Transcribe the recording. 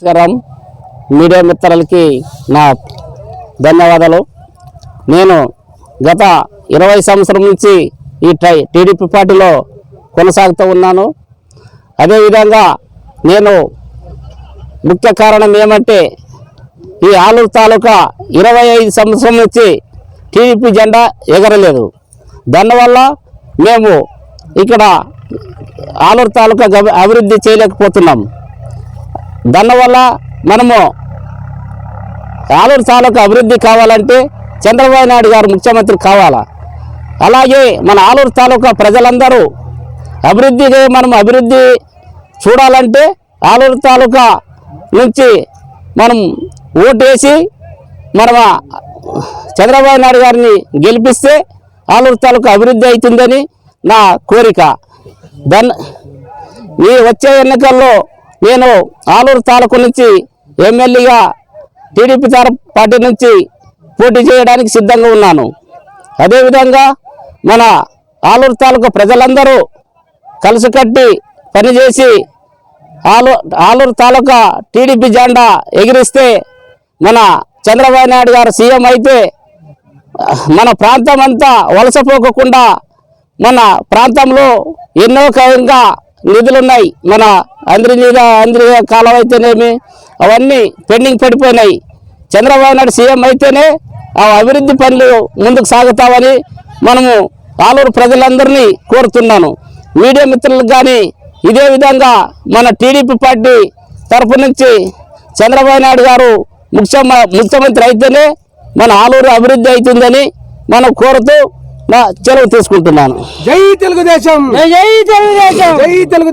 నమస్కారం. మీడియా మిత్రులకి నా ధన్యవాదాలు. నేను గత ఇరవై సంవత్సరం నుంచి ఈ టై టీడీపీ పార్టీలో కొనసాగుతూ ఉన్నాను. అదేవిధంగా నేను ముఖ్య కారణం ఏమంటే ఈ ఆలూరు తాలూకా ఇరవై ఐదు సంవత్సరం నుంచి టీడీపీ జెండా ఎగరలేదు. దానివల్ల మేము ఇక్కడ ఆలూరు తాలూకా అభివృద్ధి చేయలేకపోతున్నాం. దానివల్ల మనము ఆలూరు తాలూకా అభివృద్ధి కావాలంటే చంద్రబాబు నాయుడు గారు ముఖ్యమంత్రి కావాలా? అలాగే మన ఆలూరు తాలూకా ప్రజలందరూ అభివృద్ధిగా మనం అభివృద్ధి చూడాలంటే ఆలూరు తాలూకా నుంచి మనం ఓటేసి మనం చంద్రబాబు నాయుడు గారిని గెలిపిస్తే ఆలూరు తాలూకా అభివృద్ధి అవుతుందని నా కోరిక. దన్ ఈ వచ్చే ఎన్నికల్లో నేను ఆలూరు తాలూకు నుంచి ఎమ్మెల్యేగా టీడీపీ తర పార్టీ నుంచి పోటీ చేయడానికి సిద్ధంగా ఉన్నాను. అదేవిధంగా మన ఆలూరు తాలూకు ప్రజలందరూ కలిసికట్టి పనిచేసి ఆలూ ఆలూరు తాలూకా టీడీపీ జెండా ఎగిరిస్తే మన చంద్రబాబు నాయుడు గారు సీఎం అయితే మన ప్రాంతం అంతా వలసపోకుండా మన ప్రాంతంలో ఎన్నో నిధులు ఉన్నాయి మన అంద్రినీద అంద్రియ కాలం అయితేనేమి అవన్నీ పెండింగ్ పడిపోయినాయి. చంద్రబాబు నాయుడు సీఎం అయితేనే ఆ అభివృద్ధి పనులు ముందుకు సాగుతామని మనము ఆలూరు ప్రజలందరినీ కోరుతున్నాను. మీడియా మిత్రులకు కానీ ఇదే విధంగా మన టీడీపీ పార్టీ తరపు నుంచి చంద్రబాబు నాయుడు గారు ముఖ్యమ ముఖ్యమంత్రి అయితేనే మన ఆలూరు అభివృద్ధి అవుతుందని మనం కోరుతూ నా చెలవు తీసుకుంటున్నాను. జై తెలుగుదేశం. జై తెలుగుదేశం. జై తెలుగు